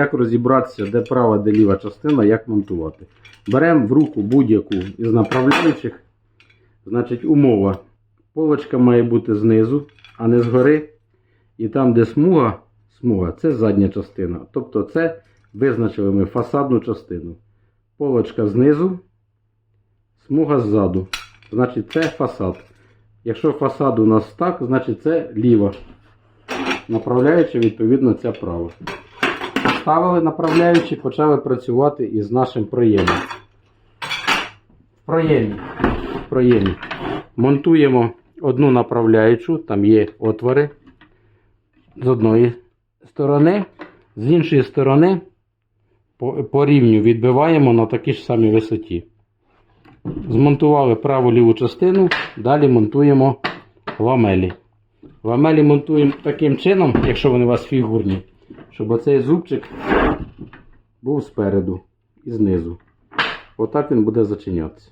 Як розібратися, де права, де ліва частина, як монтувати. Беремо в руку будь-яку із направляючих. Значить, умова. Полочка має бути знизу, а не згори. І там, де смуга, смуга це задня частина. Тобто це визначили ми фасадну частину. Полочка знизу, смуга ззаду. Значить, це фасад. Якщо фасад у нас так, значить це ліва. Направляючи, відповідно, ця права. Поставили направляючи, почали працювати із нашим проємом. В проємі. В проємі. Монтуємо одну направляючу, там є отвори з одної сторони, з іншої сторони по, по рівню відбиваємо на такій ж самій висоті. Змонтували праву ліву частину, далі монтуємо ламелі. Ламелі монтуємо таким чином, якщо вони у вас фігурні, щоб оцей зубчик був спереду і знизу. Отак він буде зачинятися.